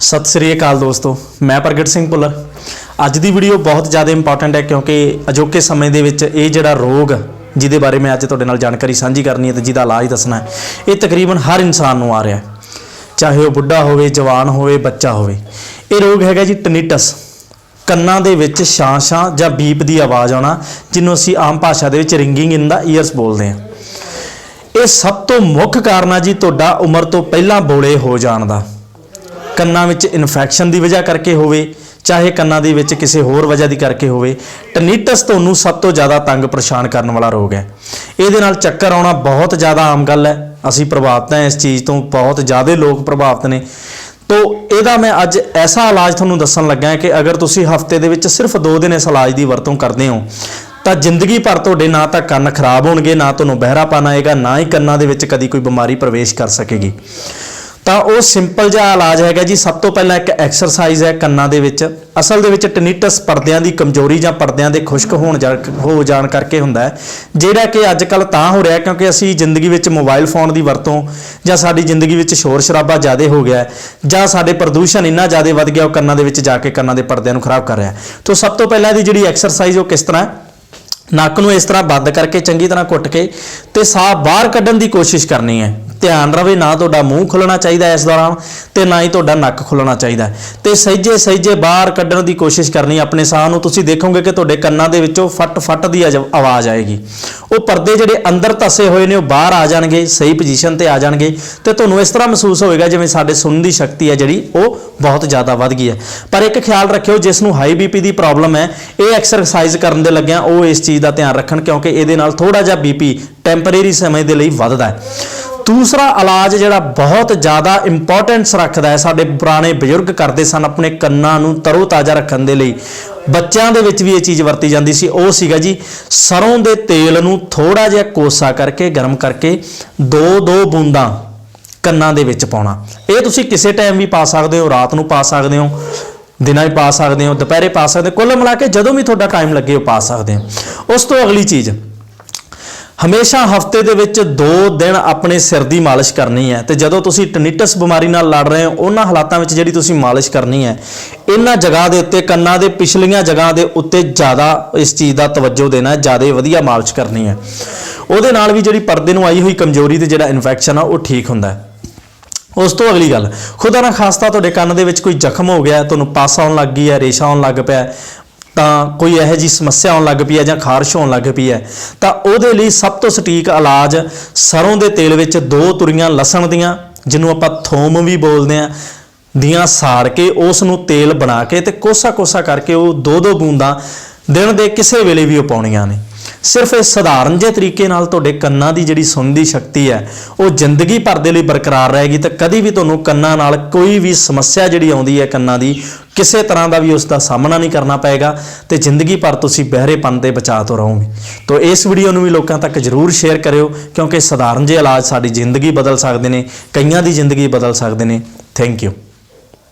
ਸਤਿ ਸ੍ਰੀ ਅਕਾਲ ਦੋਸਤੋ, ਮੈਂ ਪ੍ਰਗਟ ਸਿੰਘ ਭੁੱਲਰ। ਅੱਜ ਦੀ ਵੀਡੀਓ ਬਹੁਤ ਜ਼ਿਆਦਾ ਇੰਪੋਰਟੈਂਟ ਹੈ ਕਿਉਂਕਿ ਅਜੋਕੇ ਸਮੇਂ ਦੇ ਵਿੱਚ ਇਹ ਜਿਹੜਾ ਰੋਗ, ਜਿਹਦੇ ਬਾਰੇ ਮੈਂ ਅੱਜ ਤੁਹਾਡੇ ਨਾਲ ਜਾਣਕਾਰੀ ਸਾਂਝੀ ਕਰਨੀ ਹੈ ਤੇ ਜਿਹਦਾ ਇਲਾਜ ਦੱਸਣਾ ਹੈ, ਇਹ ਤਕਰੀਬਨ ਹਰ ਇਨਸਾਨ ਨੂੰ ਆ ਰਿਹਾ ਹੈ। ਚਾਹੇ ਉਹ ਬੁੱਢਾ ਹੋਵੇ, ਜਵਾਨ ਹੋਵੇ, ਬੱਚਾ ਹੋਵੇ। ਇਹ ਰੋਗ ਹੈਗਾ ਜੀ ਟਿਨੀਟਸ ਕੰਨਾਂ ਦੇ ਵਿੱਚ ਛਾਂ-ਛਾਂ ਜਾਂ ਬੀਪ ਦੀ ਆਵਾਜ਼ ਆਉਣਾ, ਜਿਹਨੂੰ ਅਸੀਂ ਆਮ ਭਾਸ਼ਾ ਦੇ ਵਿੱਚ ਰਿੰਗਿੰਗ ਇਨ ਦਾ ਈਅਰਸ ਬੋਲਦੇ ਹਾਂ। ਇਹ ਸਭ ਤੋਂ ਮੁੱਖ ਕਾਰਨ ਆ ਜੀ ਤੁਹਾਡਾ ਉਮਰ ਤੋਂ ਪਹਿਲਾਂ ਬੋਲੇ ਹੋ ਜਾਣ ਦਾ। ਕੰਨਾਂ ਵਿੱਚ ਇਨਫੈਕਸ਼ਨ ਦੀ ਵਜ੍ਹਾ ਕਰਕੇ ਹੋਵੇ, ਚਾਹੇ ਕੰਨਾਂ ਦੇ ਵਿੱਚ ਕਿਸੇ ਹੋਰ ਵਜ੍ਹਾ ਦੀ ਕਰਕੇ ਹੋਵੇ ਟਨੀਟਸ ਤੁਹਾਨੂੰ ਸਭ ਤੋਂ ਜ਼ਿਆਦਾ ਤੰਗ ਪਰੇਸ਼ਾਨ ਕਰਨ ਵਾਲਾ ਰੋਗ ਹੈ। ਇਹਦੇ ਨਾਲ ਚੱਕਰ ਆਉਣਾ ਬਹੁਤ ਜ਼ਿਆਦਾ ਆਮ ਗੱਲ ਹੈ। ਅਸੀਂ ਪ੍ਰਭਾਵਿਤ ਹਾਂ ਇਸ ਚੀਜ਼ ਤੋਂ ਬਹੁਤ ਜ਼ਿਆਦਾ ਲੋਕ ਪ੍ਰਭਾਵਿਤ ਨੇ। ਤੋ ਇਹਦਾ ਮੈਂ ਅੱਜ ਐਸਾ ਇਲਾਜ ਤੁਹਾਨੂੰ ਦੱਸਣ ਲੱਗਾ ਕਿ ਅਗਰ ਤੁਸੀਂ ਹਫ਼ਤੇ ਦੇ ਵਿੱਚ ਸਿਰਫ 2 ਦਿਨ ਇਸ ਇਲਾਜ ਦੀ ਵਰਤੋਂ ਕਰਦੇ ਹੋ, ਤਾਂ ਜ਼ਿੰਦਗੀ ਭਰ ਤੁਹਾਡੇ ਨਾ ਤਾਂ ਕੰਨ ਖਰਾਬ ਹੋਣਗੇ, ਨਾ ਤੁਹਾਨੂੰ ਬਹਿਰਾਪਨ ਆਏਗਾ, ਨਾ ਹੀ ਕੰਨਾਂ ਦੇ ਵਿੱਚ ਕਦੀ ਕੋਈ ਬਿਮਾਰੀ ਪ੍ਰਵੇਸ਼ ਕਰ ਸਕੇਗੀ। ਤਾਂ ਉਹ ਸਿੰਪਲ ਜਿਹਾ ਇਲਾਜ ਹੈਗਾ ਜੀ। ਸਭ ਤੋਂ ਪਹਿਲਾਂ ਇੱਕ ਐਕਸਰਸਾਈਜ਼ ਹੈ ਕੰਨਾਂ ਦੇ ਵਿੱਚ। ਅਸਲ ਦੇ ਵਿੱਚ ਟਿਨੀਟਸ ਪਰਦਿਆਂ ਦੀ ਕਮਜ਼ੋਰੀ ਜਾਂ ਪਰਦਿਆਂ ਦੇ ਖੁਸ਼ਕ ਹੋਣ ਜਾ- ਹੋ ਜਾਣ ਕਰਕੇ ਹੁੰਦਾ ਹੈ। ਜਿਹੜਾ ਕਿ ਅੱਜ ਕੱਲ ਤਾਂ ਹੋ ਰਿਹਾ ਕਿਉਂਕਿ ਅਸੀਂ ਜ਼ਿੰਦਗੀ ਵਿੱਚ ਮੋਬਾਈਲ ਫੋਨ ਦੀ ਵਰਤੋਂ ਜਾਂ ਸਾਡੀ ਜ਼ਿੰਦਗੀ ਵਿੱਚ ਸ਼ੋਰ ਸ਼ਰਾਬਾ ਜ਼ਿਆਦਾ ਹੋ ਗਿਆ ਜਾਂ ਸਾਡੇ ਪ੍ਰਦੂਸ਼ਣ ਇੰਨਾ ਜ਼ਿਆਦਾ ਵੱਧ ਗਿਆ ਉਹ ਕੰਨਾਂ ਦੇ ਵਿੱਚ ਜਾ ਕੇ ਕੰਨਾਂ ਦੇ ਪਰਦਿਆਂ ਨੂੰ ਖਰਾਬ ਕਰ ਰਿਹਾ ਹੈ। ਤੋਂ ਸਭ ਤੋਂ ਪਹਿਲਾਂ ਦੀ ਜਿਹੜੀ ਐਕਸਰਸਾਈਜ਼ ਉਹ ਕਿਸ ਤਰ੍ਹਾਂ ਨੱਕ ਨੂੰ ਇਸ ਤਰ੍ਹਾਂ ਬੰਦ ਕਰਕੇ ਚੰਗੀ ਤਰ੍ਹਾਂ ਘੁੱਟ ਕੇ ਤੇ ਸਾਹ ਬਾਹਰ ਕੱਢਣ ਦੀ ਕੋਸ਼ਿਸ਼ ਕਰਨੀ ਹੈ। ਧਿਆਨ ਰਵੇ, ਨਾ ਤੁਹਾਡਾ ਮੂੰਹ ਖੁੱਲਣਾ ਚਾਹੀਦਾ ਇਸ ਦੌਰਾਨ ਤੇ ਨਾ ਹੀ ਤੁਹਾਡਾ ਨੱਕ ਖੁੱਲਣਾ ਚਾਹੀਦਾ। ਹੈ। ਤੇ ਸਹਿਜੇ ਸਹਿਜੇ ਬਾਹਰ ਕੱਢਣ ਦੀ ਕੋਸ਼ਿਸ਼ ਕਰਨੀ ਆਪਣੇ ਸਾਹ ਨੂੰ। ਤੁਸੀਂ ਦੇਖੋਗੇ ਕਿ ਤੁਹਾਡੇ ਕੰਨਾਂ ਦੇ ਵਿੱਚੋਂ ਫਟ ਫਟ ਦੀ ਅਜ- ਆਵਾਜ਼ ਆਏਗੀ। ਉਹ ਪਰਦੇ ਜਿਹੜੇ ਅੰਦਰ ਧਸੇ ਹੋਏ ਨੇ, ਉਹ ਬਾਹਰ ਆ ਜਾਣਗੇ, ਸਹੀ ਪੋਜੀਸ਼ਨ ਤੇ ਆ ਜਾਣਗੇ ਤੇ ਤੁਹਾਨੂੰ ਇਸ ਤਰ੍ਹਾਂ ਮਹਿਸੂਸ ਹੋਵੇਗਾ ਜਿਵੇਂ ਸਾਡੇ ਸੁਣਨ ਦੀ ਸ਼ਕਤੀ ਹੈ ਜਿਹੜੀ, ਉਹ ਬਹੁਤ ਜ਼ਿਆਦਾ ਵੱਧ ਗਈ ਹੈ। ਪਰ ਇੱਕ ਖਿਆਲ ਰੱਖਿਓ, ਜਿਸ ਨੂੰ ਹਾਈ ਬੀਪੀ ਦੀ ਪ੍ਰੋਬਲਮ ਹੈ, ਇਹ ਐਕਸਰਸਾਈਜ਼ ਕਰਨ ਦੇ ਲੱਗਿਆਂ ਉਹ ਇਸ ਚੀਜ਼ ਦਾ ਧਿਆਨ ਰੱਖਣ ਕਿਉਂਕਿ ਇਹਦੇ ਨਾਲ ਥੋੜਾ ਜਿਹਾ ਬੀਪੀ ਟੈਂਪਰੇਰੀ ਸਮੇਂ ਦੇ ਲਈ ਵੱਧਦਾ ਹੈ। ਦੂਸਰਾ ਇਲਾਜ ਜਿਹੜਾ ਬਹੁਤ ਜ਼ਿਆਦਾ ਇੰਪੋਰਟੈਂਸ ਰੱਖਦਾ ਹੈ, ਸਾਡੇ ਪੁਰਾਣੇ ਬਜ਼ੁਰਗ ਕਰਦੇ ਸਨ ਆਪਣੇ ਕੰਨਾਂ ਨੂੰ ਤਰੋ ਤਾਜ਼ਾ ਰੱਖਣ ਦੇ ਲਈ। ਬੱਚਿਆਂ ਦੇ ਵਿੱਚ ਵੀ ਇਹ ਚੀਜ਼ ਵਰਤੀ ਜਾਂਦੀ ਸੀ। ਉਹ ਸੀਗਾ ਜੀ, ਸਰੋਂ ਦੇ ਤੇਲ ਨੂੰ ਥੋੜਾ ਜਿਹਾ ਕੋਸਾ ਕਰਕੇ, ਗਰਮ ਕਰਕੇ ਦੋ ਦੋ ਬੂੰਦਾਂ ਕੰਨਾਂ ਦੇ ਵਿੱਚ ਪਾਉਣਾ। ਇਹ ਤੁਸੀਂ ਕਿਸੇ ਟਾਈਮ ਵੀ ਪਾ ਸਕਦੇ ਹੋ, ਰਾਤ ਨੂੰ ਪਾ ਸਕਦੇ ਹੋ, ਦਿਨਾਂ 'ਚ ਪਾ ਸਕਦੇ ਹੋ, ਦੁਪਹਿਰੇ ਪਾ ਸਕਦੇ ਹੋ, ਕੁੱਲ ਮਿਲਾ ਕੇ ਜਦੋਂ ਵੀ ਤੁਹਾਡਾ ਟਾਈਮ ਲੱਗੇ ਉਹ ਪਾ ਸਕਦੇ ਹੋ। ਉਸ ਤੋਂ ਅਗਲੀ ਚੀਜ਼ ਹਮੇਸ਼ਾ ਹਫ਼ਤੇ ਦੇ ਵਿੱਚ 2 ਦਿਨ ਆਪਣੇ ਸਿਰ ਦੀ ਮਾਲਿਸ਼ ਕਰਨੀ ਹੈ ਤੇ ਜਦੋਂ ਤੁਸੀਂ ਟਿਨੀਟਸ ਬਿਮਾਰੀ ਨਾਲ ਲੜ ਰਹੇ ਹੋ, ਉਹਨਾਂ ਹਾਲਾਤਾਂ ਵਿੱਚ ਜਿਹੜੀ ਤੁਸੀਂ ਮਾਲਿਸ਼ ਕਰਨੀ ਹੈ, ਇਹਨਾਂ ਜਗ੍ਹਾ ਦੇ ਉੱਤੇ, ਕੰਨਾਂ ਦੇ ਪਿਛਲੀਆਂ ਜਗ੍ਹਾ ਦੇ ਉੱਤੇ ਜ਼ਿਆਦਾ ਇਸ ਚੀਜ਼ ਦਾ ਤਵੱਜੋ ਦੇਣਾ ਜ਼ਿਆਦਾ ਵਧੀਆ ਮਾਲਿਸ਼ ਕਰਨੀ ਹੈ। ਉਹਦੇ ਨਾਲ ਵੀ ਜਿਹੜੀ ਪਰਦੇ ਨੂੰ ਆਈ ਹੋਈ ਕਮਜ਼ੋਰੀ ਤੇ ਜਿਹੜਾ ਇਨਫੈਕਸ਼ਨ ਆ, ਉਹ ਠੀਕ ਹੁੰਦਾ ਹੈ। ਉਸ ਤੋਂ ਅਗਲੀ ਗੱਲ, ਖੁਦਾ ਨਾ ਖਾਸਤਾ ਤੁਹਾਡੇ ਕੰਨ ਦੇ ਵਿੱਚ ਕੋਈ ਜ਼ਖਮ ਹੋ ਗਿਆ, ਤੁਹਾਨੂੰ ਪਾਸ ਆਉਣ ਲੱਗ ਗਈ ਹੈ, ਰੇਸ਼ਾ ਆਉਣ ਲੱਗ ਪਿਆ ਤਾਂ ਕੋਈ ਇਹੋ ਜੀ ਸਮੱਸਿਆ ਆਉਣ ਲੱਗ ਪਈ ਹੈ ਜਾਂ ਖਾਰਸ਼ ਹੋਣ ਲੱਗ ਪਈ ਹੈ, ਤਾਂ ਉਹਦੇ ਲਈ ਸਭ ਤੋਂ ਸਟੀਕ ਇਲਾਜ ਸਰੋਂ ਦੇ ਤੇਲ ਵਿੱਚ ਦੋ ਤੁਰੀਆਂ ਲਸਣ ਦੀਆਂ, ਜਿਹਨੂੰ ਆਪਾਂ ਥੋਮ ਵੀ ਬੋਲਦੇ ਆ ਦੀਆਂ ਸਾੜ ਕੇ ਉਸ ਨੂੰ ਤੇਲ ਬਣਾ ਕੇ ਤੇ ਕੋਸਾ ਕੋਸਾ ਕਰਕੇ ਉਹ ਦੋ ਦੋ ਬੂੰਦਾਂ ਦਿਨ ਦੇ ਕਿਸੇ ਵੇਲੇ ਵੀ ਉਹ ਪਾਉਣੀਆਂ ਨੇ। ਸਿਰਫ ਇਹ ਸਧਾਰਨ ਜਿਹੇ ਤਰੀਕੇ ਨਾਲ ਤੁਹਾਡੇ ਕੰਨਾਂ ਦੀ ਜਿਹੜੀ ਸੁਣਨ ਦੀ ਸ਼ਕਤੀ ਹੈ, ਉਹ ਜ਼ਿੰਦਗੀ ਭਰ ਦੇ ਲਈ ਬਰਕਰਾਰ ਰਹੇਗੀ ਤੇ ਕਦੀ ਵੀ ਤੁਹਾਨੂੰ ਕੰਨਾਂ ਨਾਲ ਕੋਈ ਵੀ ਸਮੱਸਿਆ ਜਿਹੜੀ ਆਉਂਦੀ ਹੈ ਕੰਨਾਂ ਦੀ, ਕਿਸੇ ਤਰ੍ਹਾਂ ਦਾ ਵੀ ਉਸ ਦਾ ਸਾਹਮਣਾ ਨਹੀਂ ਕਰਨਾ ਪਏਗਾ ਤੇ ਜ਼ਿੰਦਗੀ ਭਰ ਤੁਸੀਂ ਬਹਿਰੇਪਨ ਦੇ ਬਚਾਅ ਤੋਂ ਰਹੋਗੇ। ਤੋਂ ਇਸ ਵੀਡੀਓ ਨੂੰ ਵੀ ਲੋਕਾਂ ਤੱਕ ਜਰੂਰ ਸ਼ੇਅਰ ਕਰਿਓ, ਕਿਉਂਕਿ ਸਧਾਰਨ ਜਿਹੇ ਇਲਾਜ ਸਾਡੀ ਜ਼ਿੰਦਗੀ ਬਦਲ ਸਕਦੇ ਨੇ, ਕਈਆਂ ਦੀ ਜ਼ਿੰਦਗੀ ਬਦਲ ਸਕਦੇ ਨੇ। Thank you